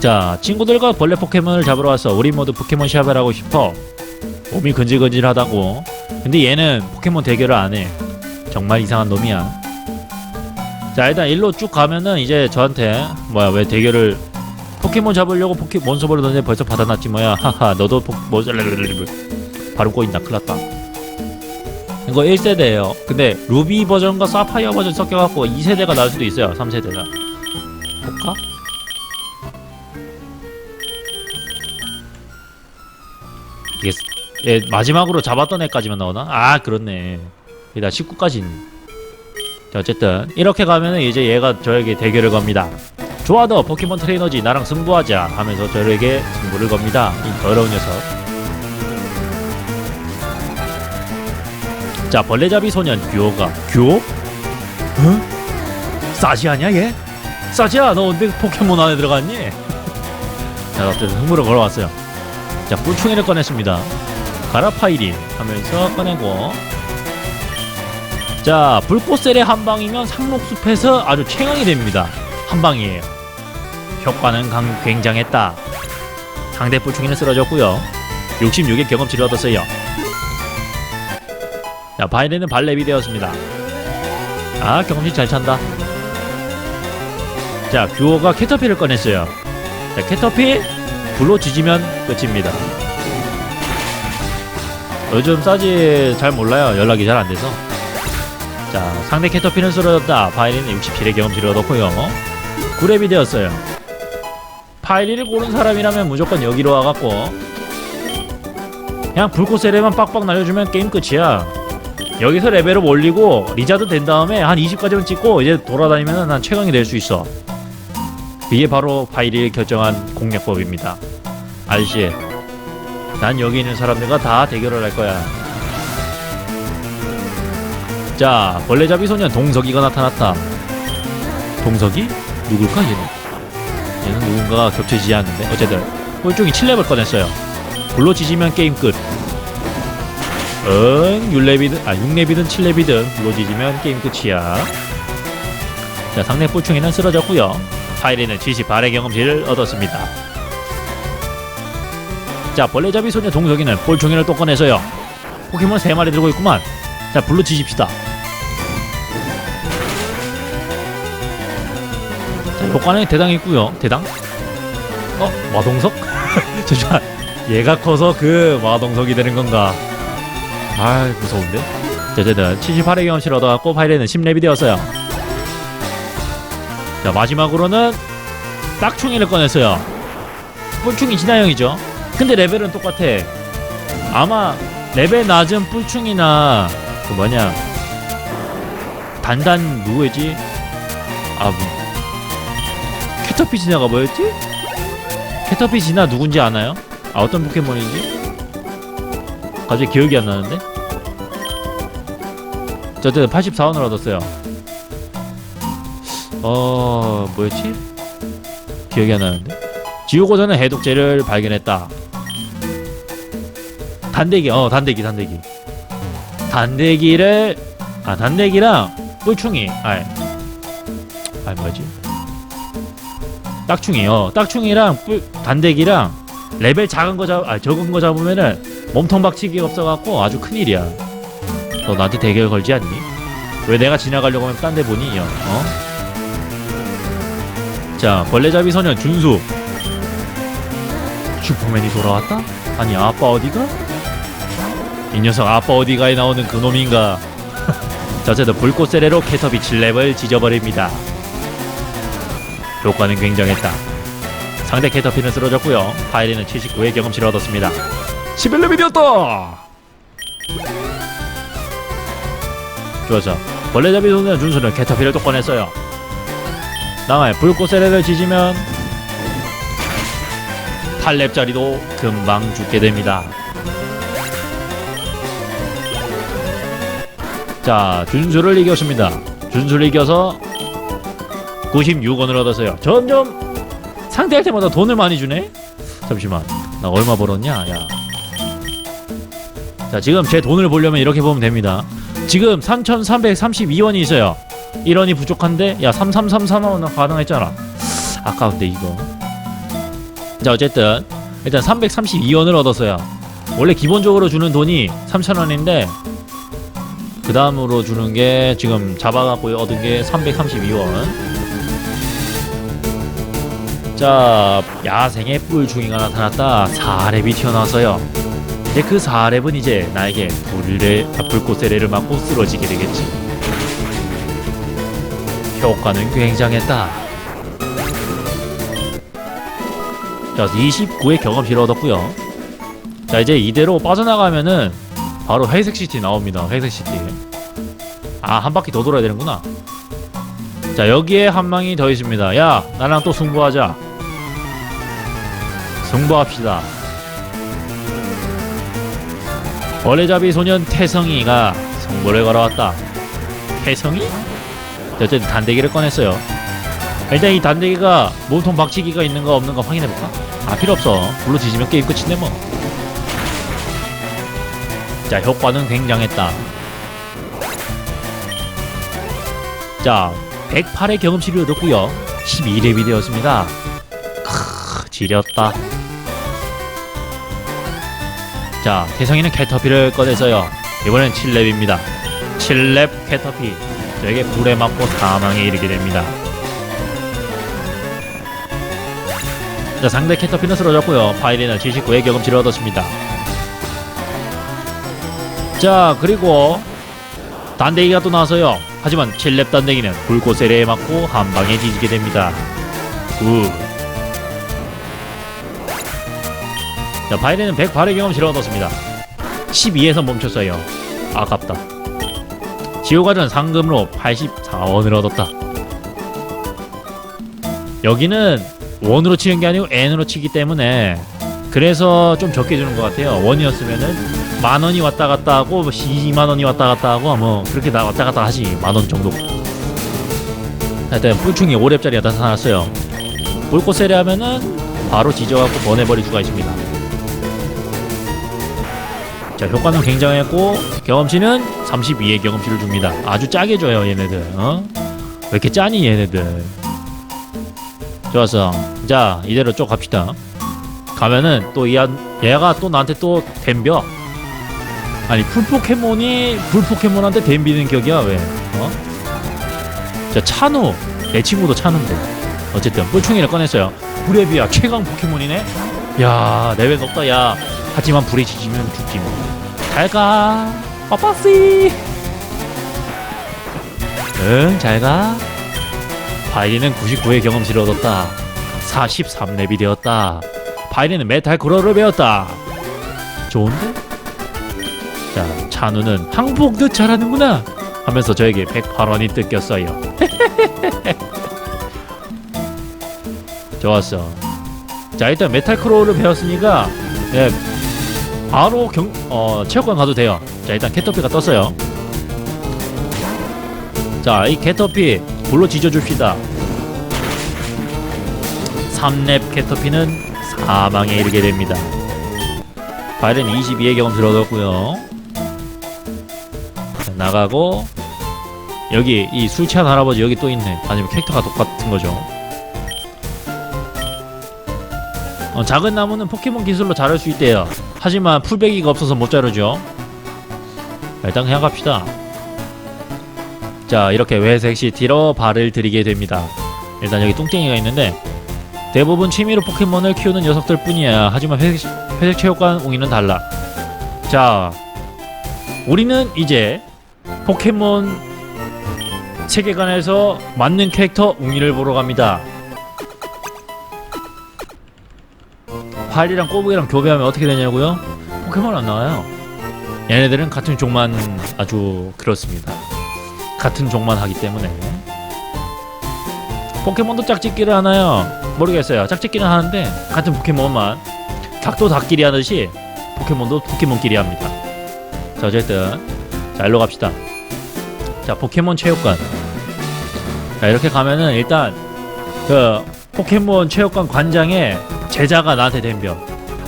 자 친구들과 벌레 포켓몬을 잡으러 왔어 우리 모두 포켓몬 시합을 하고 싶어. 몸이 근질근질하다고. 근데 얘는 포켓몬 대결을 안 해. 정말 이상한 놈이야. 자 일단 일로 쭉 가면은 이제 저한테 뭐야 왜 대결을 포켓몬 잡으려고 포켓몬 서버를 던데 벌써 받아놨지 뭐야. 하하 너도 포, 뭐 발음 꼬인다. 큰일났다. 이거 1세대예요. 근데 루비 버전과 사파이어 버전 섞여갖고 2세대가 나올 수도 있어요. 3세대가. 볼까? 이게 스- 얘 마지막으로 잡았던 애까지만 나오나? 아 그렇네 얘나 19까지 있네 자 어쨌든 이렇게 가면은 이제 얘가 저에게 대결을 겁니다 좋아 너 포켓몬 트레이너지 나랑 승부하자 하면서 저에게 승부를 겁니다 이 더러운 녀석 자 벌레잡이 소년 듀오가 듀오? 어? 싸지 아냐 얘? 싸지야 너 언제 포켓몬 안에 들어갔니? 자 어쨌든 승부를 걸어왔어요 자 뿔충이를 꺼냈습니다. 가라파이린 하면서 꺼내고. 자 불꽃셀의 한방이면 상록숲에서 아주 최강이 됩니다. 한방이에요 효과는 강, 굉장했다. 상대 뿔충이는 쓰러졌고요. 66의 경험치를 얻었어요. 자 바이렌은 발레비 되었습니다. 아 경험치 잘 찬다. 자 듀오가 캐터피를 꺼냈어요. 자 캐터피 불로 지지면 끝입니다. 요즘 싸지 잘 몰라요. 연락이 잘 안 돼서. 자 상대 캐터피는 쓰러졌다. 파이리는 67의 경험치를 얻었고요. 9렙이 되었어요. 파이리를 고른 사람이라면 무조건 여기로 와갖고 그냥 불꽃세례만 빡빡 날려주면 게임 끝이야. 여기서 레벨을 올리고 리자드 된 다음에 한 20까지만 찍고 이제 돌아다니면 난 최강이 될 수 있어. 이게 바로 파이리를 결정한 공략법입니다 알지? 난 여기 있는 사람들과 다 대결을 할 거야. 자, 벌레잡이 소년 동석이가 나타났다. 동석이? 누굴까 얘는? 얘는 누군가가 겹쳐지지 않는데 어쨌든 꼴쪽이 7렙을 꺼냈어요. 불로 지지면 게임 끝. 응, 6렙이든 아 6렙이든 7렙이든 불로 지지면 게임 끝이야. 자, 상대 뿔충이는 쓰러졌고요. 파이리는 78의 경험치를 얻었습니다. 자 벌레잡이 소녀 동석이는 볼종이를 또 꺼내서요. 포켓몬 3마리 들고 있구만. 자 불로 지집시다. 자 효과는 대당 있고요. 대당? 어? 마동석? 잠시만 얘가 커서 그 마동석이 되는 건가? 아 무서운데? 자 어쨌든 78의 경험치를 얻어갖고 파이레는 10렙이 되었어요. 자 마지막으로는 딱충이를 꺼냈어요. 뿔충이 진화형이죠 근데 레벨은 똑같아. 아마 레벨 낮은 뿔충이나 그 뭐냐 단단 누구였지? 아 뭐. 캐터피 진화가 뭐였지? 캐터피 진화 누군지 아나요? 아 어떤 포켓몬인지? 갑자기 기억이 안 나는데? 저 어쨌든 84원을 얻었어요. 어 뭐였지? 기억이 안 나는데? 지우고서는 해독제를 발견했다. 단대기, 어 단대기, 단대기. 단대기를 아 단대기랑 뿔충이, 아, 아 뭐지? 딱충이, 어 딱충이랑 뿔 단대기랑 레벨 작은 거 잡, 아 적은 거 잡으면은 몸통 박치기가 없어갖고 아주 큰 일이야. 너 나한테 대결 걸지 않니? 왜 내가 지나가려고 하면 딴 데 보니? 어? 자 벌레잡이 소년 준수 슈퍼맨이 돌아왔다? 아니 아빠 어디가? 이 녀석 아빠 어디가에 나오는 그놈인가? 자 어쨌든 불꽃 세례로 캐터비 7렙을 지져버립니다. 효과는 굉장했다. 상대 캐터피는 쓰러졌고요. 파이리는 79의 경험치를 얻었습니다. 11렙이 되었다! 좋았어 벌레잡이 소년 준수는 캐터피를 또 꺼냈어요. 남아의 불꽃 세례를 지지면 8렙짜리도 금방 죽게 됩니다. 자, 준수를 이겼습니다. 준수를 이겨서 96원을 얻었어요. 점점 상대할 때마다 돈을 많이 주네? 잠시만. 나 얼마 벌었냐? 야. 자, 지금 제 돈을 보려면 이렇게 보면 됩니다. 지금 3,332원이 있어요. 1원이 부족한데 야, 3333원 가능했잖아. 아까운데 이거. 자 어쨌든 일단 332원을 얻었어요 원래 기본적으로 주는 돈이 3,000원인데 그 다음으로 주는 게 지금 잡아갖고 얻은 게 332원. 자 야생의 뿔충이가 나타났다. 4렙이 튀어나왔어요. 근데 그 4렙은 이제 나에게 불을 아, 불꽃세례를 맞고 쓰러지게 되겠지. 효과는 굉장했다. 자 29의 경험치를 얻었고요. 자 이제 이대로 빠져나가면은 바로 회색 시티 나옵니다. 회색 시티 아 한 바퀴 더 돌아야 되는구나. 자 여기에 한 망이 더 있습니다. 야 나랑 또 승부하자. 승부합시다. 원래잡이 소년 태성이가 승부를 걸어왔다. 태성이? 자, 어쨌든 단대기를 꺼냈어요. 일단 이 단대기가 몸통 박치기가 있는가 없는가 확인해볼까? 아 필요 없어. 불로 뒤지면 게임 끝인데 뭐. 자 효과는 굉장했다 자 108의 경험치를 얻었고요. 12렙이 되었습니다. 크 지렸다. 자 태성이는 캐터피를 꺼내서요. 이번엔 7렙입니다. 7렙 캐터피. 저에게 불에 맞고 사망에 이르게 됩니다. 자 상대 캐터피는 쓰러졌고요. 파이리는 79의 경험치를 얻었습니다. 자 그리고 단대기가 또 나와서요 하지만 7렙 단대기는 불꽃세례에 맞고 한 방에 뒤지게 됩니다. 우. 자 바이레는 108의 경험치를 얻었습니다. 12에서 멈췄어요. 아깝다. 지오가전 상금으로 84원을 얻었다. 여기는 원으로 치는 게 아니고 n으로 치기 때문에 그래서 좀 적게 주는 것 같아요. 원이었으면은 만 원이 왔다 갔다 하고 2만 원이 왔다 갔다 하고 뭐 그렇게 나 왔다 갔다 하지 만 원 정도. 하여튼 뿔충이 5렙짜리가 나타났어요. 불꽃 세례 하면은 바로 지져갖고 보내버릴 수가 있습니다. 자 효과는 굉장했고 경험치는 32의 경험치를 줍니다. 아주 짜게 줘요 얘네들 어? 왜 이렇게 짜니 얘네들? 좋았어. 자 이대로 쭉 갑시다. 가면은 또 이, 얘가 또 나한테 또 덤벼 아니 풀 포켓몬이 풀 포켓몬한테 덤비는 격이야 왜? 어? 자 찬우. 내 친구도 찬우인데. 어쨌든 뿔충이를 꺼냈어요. 야 최강 포켓몬이네. 야 레벨 높다 야. 하지만 불에 지지면 죽지 뭐. 잘가. 빠빠씨. 응 잘가. 바이리는 99의 경험치를 얻었다. 43렙이 되었다. 바이리는 메탈 크로를 배웠다. 좋은데? 자 찬우는 항복도 잘하는구나 하면서 저에게 108원이 뜯겼어요. 좋았어. 자 일단 메탈 크로우를 배웠으니까 예, 바로 경, 어, 체육관 가도 돼요. 자 일단 캐터피가 떴어요. 자 이 캐터피 불로 지져줍시다. 3렙 캐터피는 사망에 이르게 됩니다. 바이렌 22의 경험치를 얻었고요. 자, 나가고 여기 이 술 취한 할아버지 여기 또 있네. 아니면 캐릭터가 똑같은 거죠. 어, 작은 나무는 포켓몬 기술로 자랄 수 있대요. 하지만 풀베기가 없어서 못 자르죠. 자, 일단 그냥 갑시다. 자 이렇게 회색 시티로 발을 들이게 됩니다. 일단 여기 뚱땡이가 있는데 대부분 취미로 포켓몬을 키우는 녀석들 뿐이야. 하지만 회색, 회색 체육관 웅이는 달라. 자 우리는 이제 포켓몬 세계관에서 맞는 캐릭터 웅이를 보러 갑니다. 활이랑 꼬부기랑 교배하면 어떻게 되냐고요? 포켓몬 안 나와요. 얘네들은 같은 종만 아주 그렇습니다. 같은 종만 하기 때문에. 포켓몬도 짝짓기를 하나요? 모르겠어요. 짝짓기는 하는데 같은 포켓몬만 닭도 닭끼리 하듯이 포켓몬도 포켓몬끼리 합니다. 자 어쨌든 자 일로 갑시다 자 포켓몬 체육관. 자 이렇게 가면은 일단 그 포켓몬 체육관 관장에 제자가 나한테 덤벼.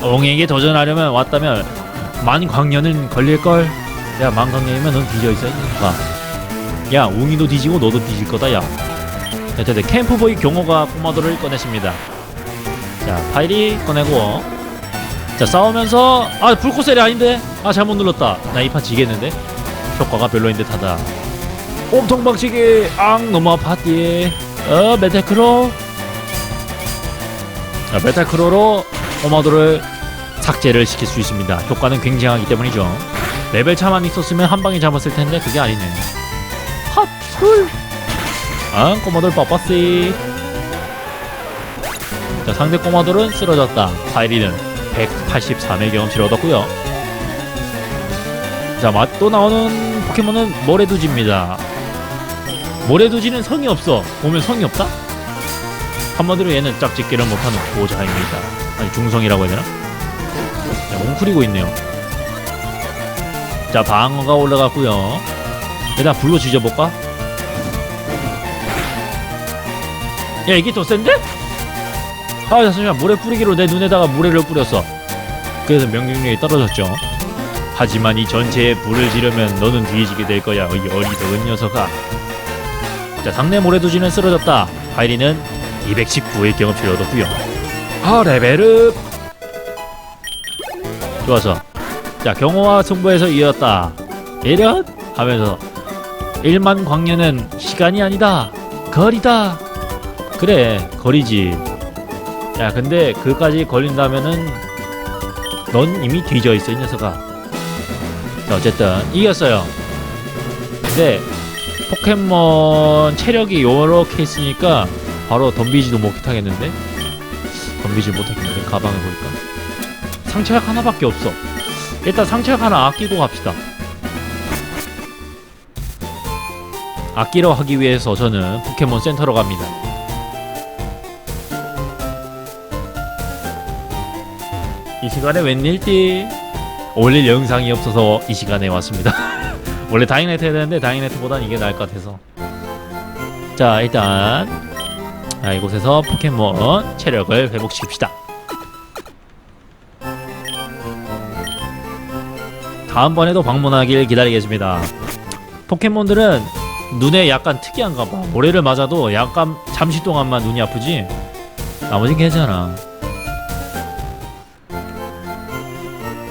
옹에게 도전하려면 왔다면 만 광년은 걸릴걸? 야 만 광년이면 넌 뒤져있어 봐. 야 웅이도 뒤지고 너도 뒤질 거다 야. 어쨌든 캠프보이 경호가 꼬마도를 꺼냈습니다. 자 파일이 꺼내고. 자 싸우면서 아 불꽃셀이 아닌데? 아 잘못 눌렀다. 나 이 판 지겠는데? 효과가 별로인 듯하다 엄청 박치기 앙 너무 아팠디. 어 메테크로. 자 메테크로로 오마도를 삭제를 시킬 수 있습니다. 효과는 굉장하기 때문이죠. 레벨 차만 있었으면 한 방에 잡았을 텐데 그게 아니네. 핫둘 아 꼬마돌 빠빠씨. 자 상대 꼬마돌은 쓰러졌다. 파이리는 183의 경험치를 얻었고요. 자 맛 또 나오는 포켓몬은 모래두지입니다 모래두지는 성이 없어. 보면 성이 없다? 한마디로 얘는 짝짓기를 못하는 보자입니다. 아니 중성이라고 해야 되나? 자, 웅크리고 있네요. 자 방어가 올라갔고요. 일단 불로 지져볼까? 야 이게 더 센데? 아 잠시만. 모래 뿌리기로 내 눈에다가 모래를 뿌렸어. 그래서 명중률이 떨어졌죠. 하지만 이 전체에 불을 지르면 너는 뒤지게 될 거야. 이 어리석은 녀석아 자 상대 모래두지는 쓰러졌다. 하이리는 219의 경험치를 얻었고요. 아 레벨업! 좋아서. 자 경호와 승부에서 이었다. 이런 하면서 1만 광년은 시간이 아니다. 거리다. 그래 거리지. 야 근데 그까지 걸린다면은 넌 이미 뒤져 있어 이 녀석아. 자 어쨌든 이겼어요. 근데 포켓몬 체력이 요렇게 있으니까 바로 덤비지도 못하겠는데? 덤비지 못하겠는데? 가방을 보니까. 상처약 하나밖에 없어. 일단 상처약 하나 아끼고 갑시다. 아끼러 하기 위해서 저는 포켓몬 센터로 갑니다. 이 시간에 웬일띠 올릴 영상이 없어서 이 시간에 왔습니다 원래 다이네트 해야 되는데 다이네트보단 이게 나을 것 같아서. 자 일단 아, 이곳에서 포켓몬 체력을 회복시킵시다. 다음번에도 방문하길 기다리겠습니다. 포켓몬들은 눈에 약간 특이한가 봐. 모래를 맞아도 약간 잠시 동안만 눈이 아프지? 나머진 괜찮아.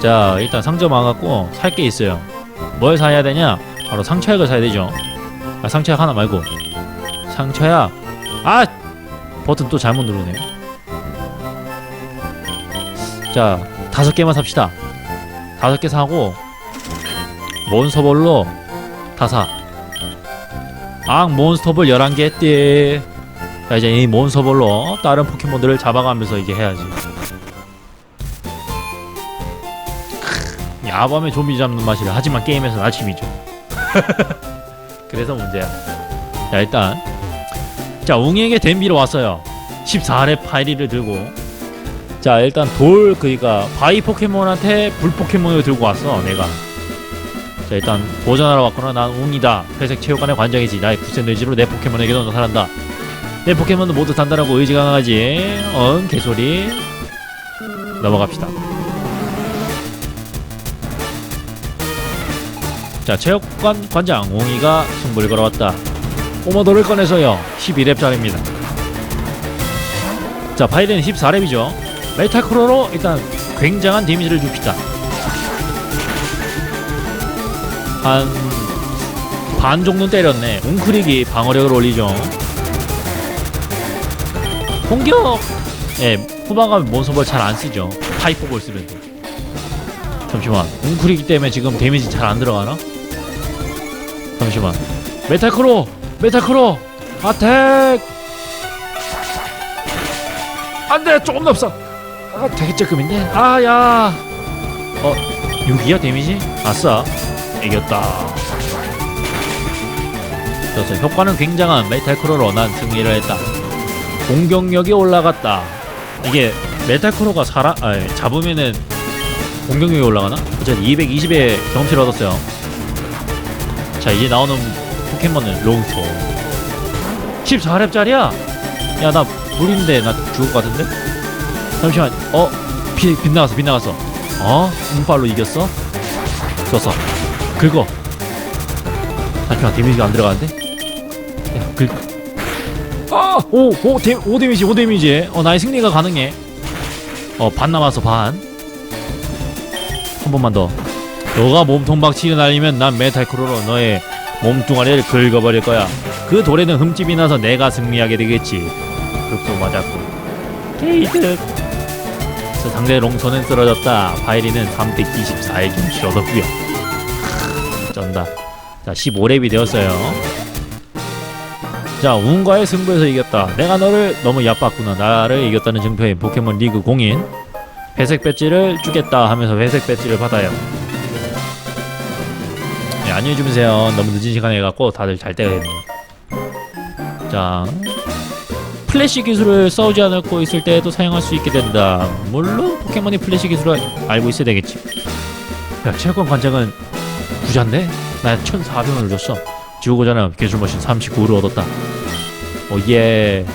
자 일단 상점 와갖고 살 게 있어요 뭘 사야 되냐? 바로 상처약을 사야 되죠. 아 상처약 하나 말고. 상처약. 아! 버튼 또 잘못 누르네요 자 다섯 개만 삽시다. 다섯 개 사고 몬스터볼로? 다 사. 악 몬스터볼 11개 했대 자 이제 이 몬스터볼로 다른 포켓몬들을 잡아가면서 이제 해야지 야밤에 좀비 잡는 맛이라 하지만 게임에서는 아침이죠. 그래서 문제야. 자 일단. 자 웅이에게 댐비로 왔어요. 14렙 파이리를 들고. 자 일단 돌 그니까 바위 포켓몬한테 불 포켓몬을 들고 왔어 내가. 자 일단 보전하러 왔구나. 난 웅이다. 회색 체육관의 관장이지. 나의 굳센 의지로 내 포켓몬에게도 나타난다. 내 포켓몬은 모두 단단하고 의지가 강하지. 응 개소리. 넘어갑시다 자 체육관 관장 웅이가 승부를 걸어왔다. 오머도를 꺼내서요. 12렙짜리입니다. 자 바이렌 14렙이죠. 메타크로로 일단 굉장한 데미지를 줍시다. 한 반 정도 때렸네. 웅크릭이 방어력을 올리죠. 공격! 예 후방가면 몬스터볼 잘 안 쓰죠. 파이퍼볼 쓰면 돼 잠시만. 웅크리기 때문에 지금 데미지 잘 안 들어가나? 잠시만. 메탈크로 메탈크로. 아택! 안돼 조금 더 없어. 아 되게 쬐끔인데? 아야. 어 6이야 데미지? 아싸. 이겼다. 그래서 효과는 굉장한 메탈크로로 난 승리를 했다. 공격력이 올라갔다. 이게 메탈크로가 살아 아 잡으면은 공격력이 올라가나? 어쨌든 220의 경험치를 얻었어요 자 이제 나오는 포켓몬은 롱스토 14렙짜리야? 야나 물인데 나 죽을 것 같은데? 잠시만 어? 비, 빗나갔어 빗나갔어 어? 운빨로 이겼어? 좋았어 긁어 잠시만 데미지가 안 들어가는데? 야 긁어 아! 오! 오! 데, 오 데미지 오 데미지 어 나의 승리가 가능해 어 반 남았어 반한 번만 더 너가 몸통 박치기 날리면 난 메탈크로로 너의 몸뚱아리를 긁어버릴 거야. 그 돌에는 흠집이 나서 내가 승리하게 되겠지. 흡도 맞았고. 게이득! 저 상대 롱손은 쓰러졌다. 바이리는 3대 24의 경치를 얻었구요. 쩐다. 자 15렙이 되었어요. 자 운과의 승부에서 이겼다. 내가 너를 너무 얕봤구나. 나를 이겼다는 증표인 포켓몬 리그 공인. 회색 배지를 주겠다 하면서 회색 배지를 받아요. 네, 안녕히 주무세요. 너무 늦은 시간에 해갖고 다들 잘 때가 됐네. 자 플래시 기술을 싸우지 않고 있을 때에도 사용할 수 있게 된다. 물론 포켓몬이 플래시 기술을 알고 있어야 되겠지. 야 체육관 관장은 부자인데? 나 1400원을 줬어. 지우고자는 기술 머신 39를 얻었다. 오 예.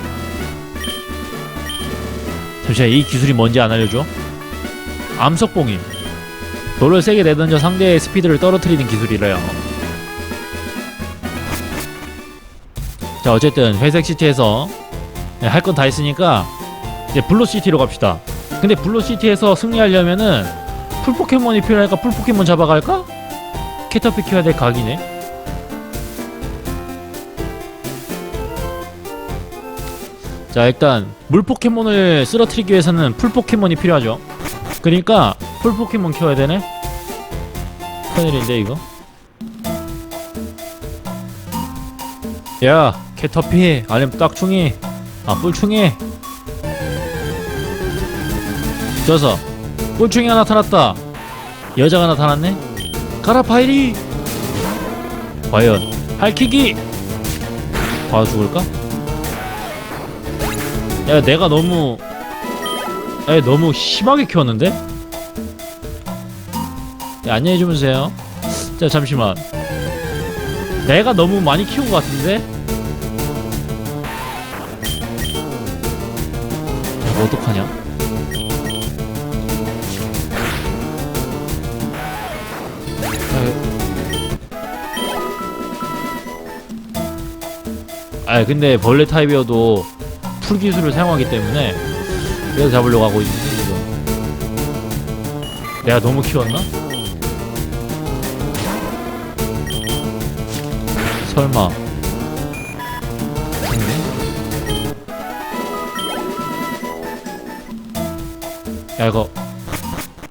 잠시만 이 기술이 뭔지 안 알려줘? 암석봉이 돌을 세게 내던져 상대의 스피드를 떨어뜨리는 기술이래요. 자 어쨌든 회색 시티에서 네, 할건 다 했으니까 이제 블루 시티로 갑시다. 근데 블루 시티에서 승리하려면은 풀 포켓몬이 필요하니까 풀 포켓몬 잡아갈까? 캐터피 키워야 될 각이네. 자 일단 물 포켓몬을 쓰러뜨리기 위해서는 풀 포켓몬이 필요하죠 그러니까 풀 포켓몬 키워야 되네? 큰일인데 이거? 야 캐터피 아니면 딱충이. 아 뿔충이. 져서 뿔충이가 나타났다. 여자가 나타났네? 가라 파이리! 과연 할키기! 봐 죽을까? 야 내가 너무 야 너무 심하게 키웠는데? 야, 안녕히 주무세요 자 잠시만 내가 너무 많이 키운 것 같은데? 야, 이거 어떡하냐? 아 근데 벌레 타입이어도 풀 기술을 사용하기 때문에 그래서 잡으려고 하고 있는데 지금 내가 너무 키웠나? 설마? 야 이거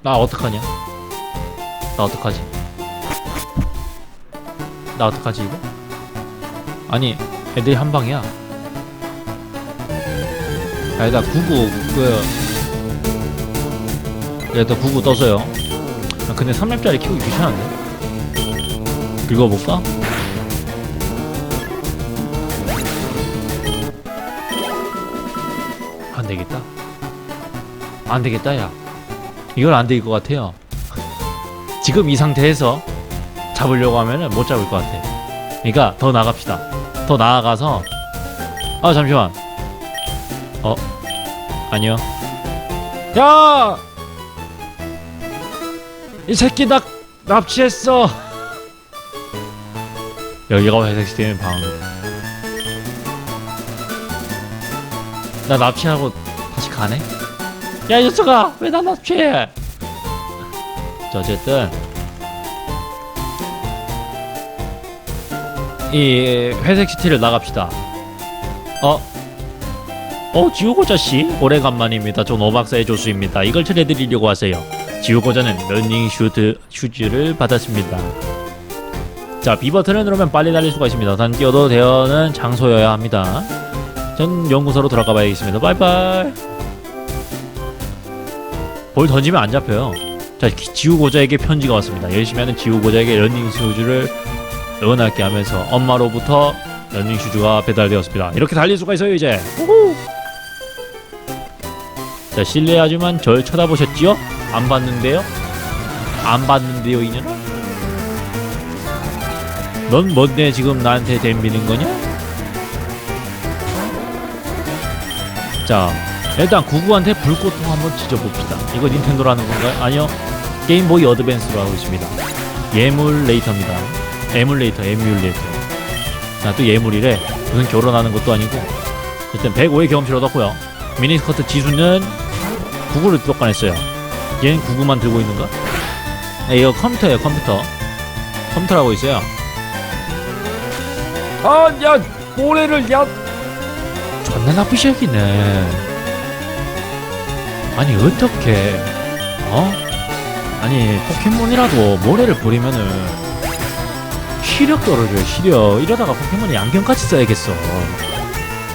나 어떡하냐? 나 어떡하지? 나 어떡하지 이거? 아니 애들이 한 방이야 아니다 구구 그 일단 구구 떴어요. 아, 근데 3렙짜리 키우기 귀찮은데? 긁어볼까? 안되겠다. 안되겠다 야. 이건 안될 것 같아요. 지금 이 상태에서 잡으려고 하면은 못 잡을 것 같아. 그러니까 더 나갑시다. 더 나아가서 아 잠시만 어? 아니요. 야! 이 새끼 나 납치했어. 여기가 회색 시대는 방. 나 납치하고 다시 가네? 야, 이 녀석아! 왜 나 납치해? 자, 어쨌든. 이 회색 시티를 나갑시다. 어? 어 지우고자씨 오래간만입니다. 전 오박사의 조수입니다. 이걸 전해드리려고 하세요. 지우고자는 러닝 슈트 슈즈를 받았습니다. 자 비버튼을 누르면 빨리 달릴 수가 있습니다. 단 뛰어도 되는 장소여야 합니다. 전 연구소로 들어가 봐야겠습니다. 바이바이. 볼 던지면 안 잡혀요. 자 지우고자에게 편지가 왔습니다. 열심히 하는 지우고자에게 러닝 슈즈를 응원할게 하면서 엄마로부터 러닝 슈즈가 배달되었습니다. 이렇게 달릴 수가 있어요 이제. 우후. 자 실례하지만 절 쳐다보셨지요? 안 봤는데요? 안 봤는데요 이년아? 넌 뭔데 지금 나한테 댐비는 거냐? 자 일단 구구한테 불꽃통 한번 지져봅시다 이거 닌텐도라는 건가요? 아니요 게임보이 어드밴스로 하고 있습니다 예물레이터입니다 에뮬레이터 에뮬레이터 자또 예물이래 무슨 결혼하는 것도 아니고 일단 105의 경험치를 얻었고요 미니스커트 지수는 구구를 쫓아냈어요. 얘는 구구만 들고 있는가? 아, 이거 컴퓨터예요 컴퓨터. 컴퓨터라고 있어요. 아, 야, 모래를 야, 존나 나쁜 새끼네. 아니 어떻게? 어? 아니 포켓몬이라도 모래를 부리면은 시력 떨어져요 시력. 이러다가 포켓몬이 안경까지 써야겠어.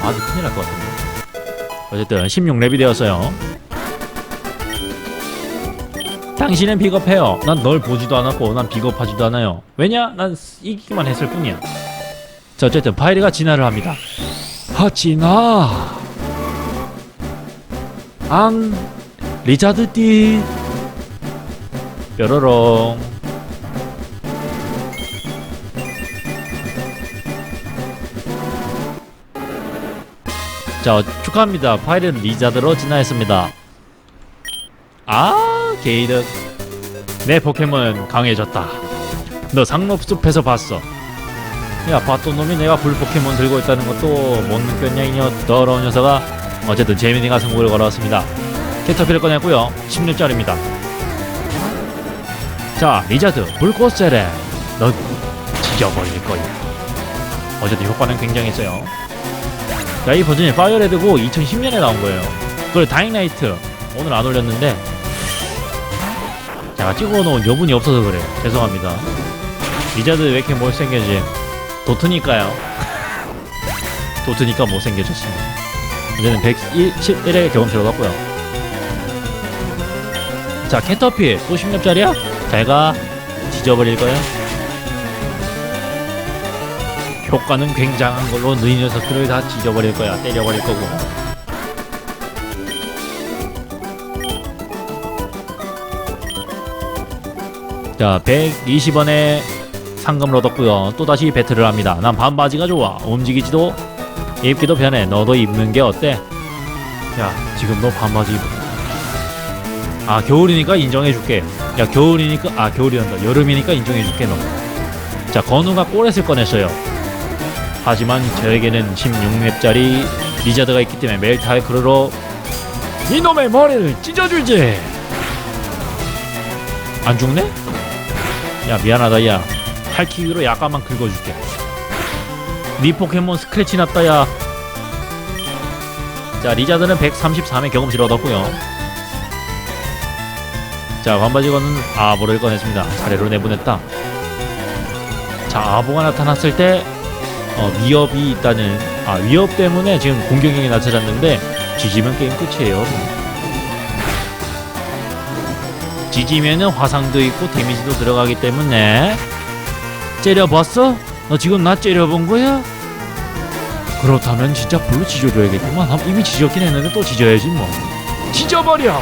아주 큰일 날 것 같은데. 어쨌든 16렙이 되었어요. 당신은 비겁해요. 난 널 보지도 않았고 난 비겁하지도 않아요. 왜냐? 난 이기기만 했을 뿐이야. 자 어쨌든 파이리가 진화를 합니다. 하지나 안 리자드 띠 뾰로롱 자 축하합니다 파이는 리자드로 진화했습니다 아 게이득. 내 포켓몬 강해졌다. 너 상록숲에서 봤어. 야 봤던 놈이 내가 불 포켓몬 들고 있다는 것도 못 느꼈냐 이 녀, 더러운 녀석아. 어쨌든 재민이가 승부를 걸어왔습니다. 캐터피를 꺼냈고요. 16짜리입니다. 자 리자드 불꽃 세레 너 지져버릴 거야. 어쨌든 효과는 굉장했어요. 자 이 버전이 파이어레드고 2010년에 나온 거예요. 그걸 다잉나이트. 오늘 안 올렸는데 제가 찍어놓은 여분이 없어서 그래요 죄송합니다 리자드 왜 이렇게 못생겨지 도트니까요. 도트니까 못생겨졌습니다. 이제는 111의 경험치를 얻었고요. 자, 캐터피 또 10렙짜리야? 잘가 지져버릴 거야. 효과는 굉장한 걸로 너희 녀석들을 다 지져버릴 거야. 때려버릴 거고. 자, 120원에 상금을 얻었고요. 또 다시 배틀을 합니다. 난 반바지가 좋아. 움직이지도 입기도 편해. 너도 입는 게 어때? 야, 지금 너 반바지 입어. 아, 겨울이니까 인정해줄게. 야, 겨울이니까 아 겨울이란다. 여름이니까 인정해줄게 너. 자, 건우가 꼬렛을 꺼냈어요. 하지만 저에게는 16렙짜리 리자드가 있기 때문에 멜타이크로 이놈의 머리를 찢어줄지. 안 죽네? 야 미안하다 야. 할킥으로 약간만 긁어줄게. 니 포켓몬 스크래치 났다 야자 리자드는 133의 경험치를 얻었고요. 자 반바지건은 아보를 꺼냈습니다. 사례로 내보냈다. 자 아보가 나타났을 때 어, 위협이 있다는 아 위협 때문에 지금 공격력이 낮아졌는데 지지면 게임 끝이에요 지지면은 화상도 있고 데미지도 들어가기 때문에. 째려봤어? 너 지금 나 째려본 거야? 그렇다면 진짜 불로 지져줘야겠구만. 아, 이미 지졌긴 했는데 또 지져야지 뭐. 지져버려!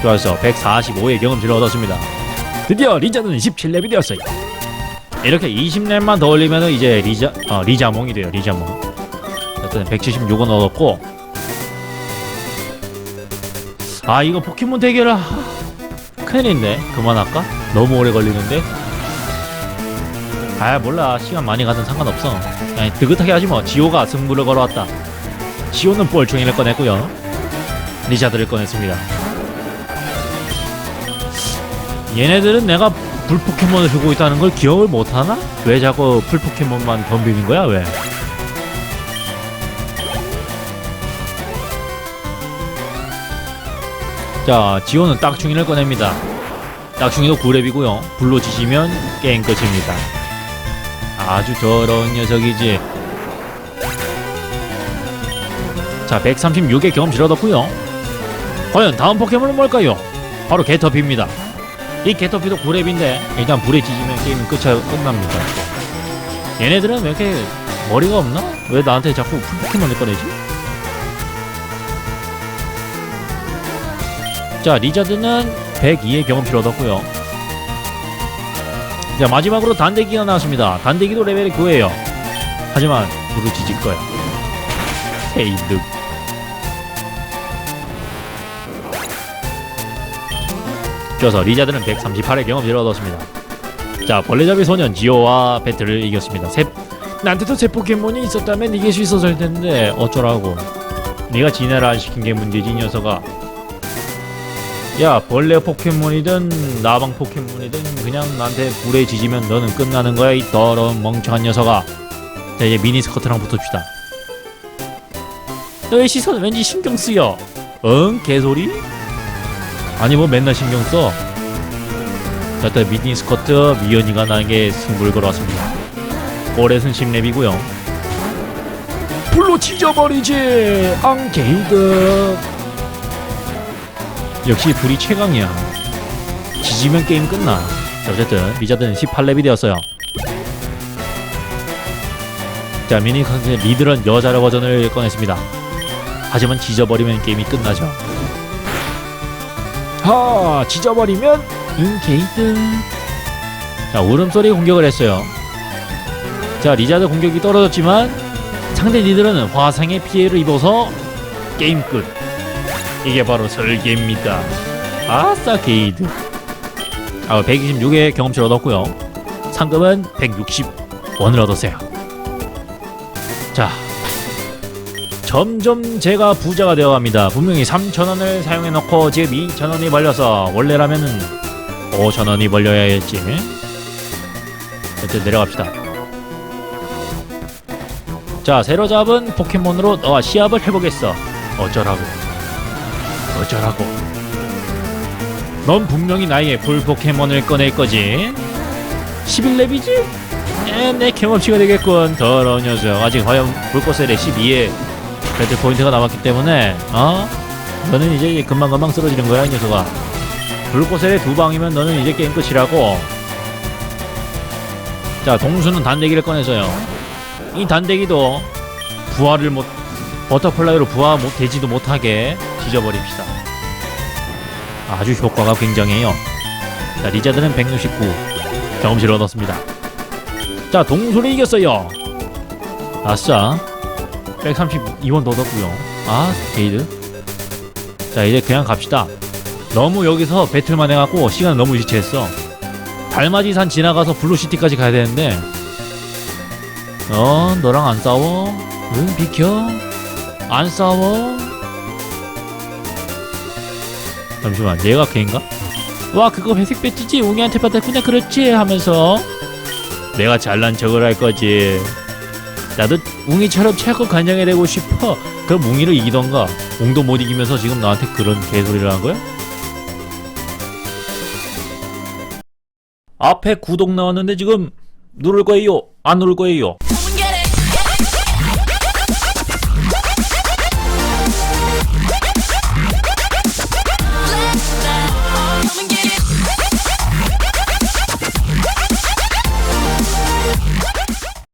좋았어. 145의 경험치를 얻었습니다. 드디어 리자는 17렙이 되었어요. 이렇게 20렙만 더 올리면 이제 리자 어, 리자몽이 돼요 리자몽. 어쨌든 176원 얻었고 아 이거 포켓몬 대결 아. 큰일인데 그만할까? 너무 오래 걸리는데? 아 몰라. 시간 많이 가든 상관없어. 그냥 느긋하게 하지 뭐. 지오가 승부를 걸어왔다. 지오는 뻘충이를 꺼냈고요. 리자드를 꺼냈습니다. 얘네들은 내가 불 포켓몬을 들고 있다는 걸 기억을 못하나? 왜 자꾸 풀 포켓몬만 덤비는 거야 왜? 자, 지호는 딱충이를 꺼냅니다. 딱충이도 9렙이고요. 불로 지시면 게임 끝입니다. 아주 더러운 녀석이지. 자, 136의 경험치를 얻었고요. 과연 다음 포켓몬은 뭘까요? 바로 게터피입니다. 이 게터피도 9렙인데 일단 불에 지지면 게임은 끝이 끝납니다. 얘네들은 왜 이렇게 머리가 없나? 왜 나한테 자꾸 풀 포켓몬을 꺼내지? 자 리자드는 102의 경험치를 얻었고요. 자 마지막으로 단대기가 나왔습니다. 단대기도 레벨이 9예요. 하지만 부르짖을 거야. 헤이득 그래서 리자드는 138의 경험치를 얻었습니다. 자 벌레잡이 소년 지오와 배틀을 이겼습니다. 세, 나한테도 새 포켓몬이 있었다면 이길 수 있었을 텐데 어쩌라고. 네가 진화를 안 시킨 게 문제지 이 녀석아 야 벌레 포켓몬이든 나방 포켓몬이든 그냥 나한테 불에 지지면 너는 끝나는 거야 이 더러운 멍청한 녀석아. 자 이제 미니스커트랑 붙읍시다. 너의 시선 왠지 신경 쓰여. 응? 개소리? 아니 뭐 맨날 신경 써. 자, 일단 미니스커트 미연이가 나에게 승부를 걸어왔습니다. 올해는 10렙이고요. 불로 찢어버리지 앙게이드 역시 불이 최강이야. 지지면 게임 끝나. 자, 어쨌든 리자드는 18렙이 되었어요. 자, 미니 컨셉 리들은 여자라 버전을 꺼냈습니다. 하지만 지져버리면 게임이 끝나죠. 하 찢어버리면 인게이드. 자, 울음소리 공격을 했어요. 자, 리자드 공격이 떨어졌지만 상대 리들은 화상의 피해를 입어서 게임 끝. 이게 바로 설계입니다. 아싸 게이드. 아, 126의 경험치를 얻었고요. 상금은 160원을 얻었어요. 자, 점점 제가 부자가 되어갑니다. 분명히 3,000원을 사용해놓고 지금 2,000원이 벌려서 원래라면은 5,000원이 벌려야 했지. 어쨌든 내려갑시다. 자, 새로 잡은 포켓몬으로 너와 시합을 해보겠어. 어쩌라고. 어쩌라고. 넌 분명히 나에게 불 포켓몬을 꺼낼 거지. 11렙이지? 에, 내 경험치가 되겠군. 더러운 녀석. 아직 화염 불꽃셀에 12에 배틀 포인트가 남았기 때문에, 어? 너는 이제 금방금방 쓰러지는 거야, 이 녀석아. 불꽃셀에 두 방이면 너는 이제 게임 끝이라고. 자, 동수는 단대기를 꺼내서요. 이 단대기도 부하를 못, 버터플라이로 부하 못, 되지도 못하게 지져버립시다. 아주 효과가 굉장해요. 자, 리자드는 169 경험치를 얻었습니다. 자, 동술이 이겼어요. 아싸. 132원 더 얻었고요. 아, 게이드. 자, 이제 그냥 갑시다. 너무 여기서 배틀만 해갖고 시간 너무 지체했어. 달맞이산 지나가서 블루시티까지 가야 되는데 어 너랑 안 싸워? 응 비켜 안 싸워? 잠시만 얘가 걔인가? 와 그거 회색 배지지 웅이한테 받았구나 그렇지 하면서 내가 잘난 척을 할 거지 나도 웅이처럼 최고 간장이 되고 싶어 그럼 웅이를 이기던가 웅도 못 이기면서 지금 나한테 그런 개소리를 한 거야? 앞에 구독 나왔는데 지금 누를 거예요? 안 누를 거예요?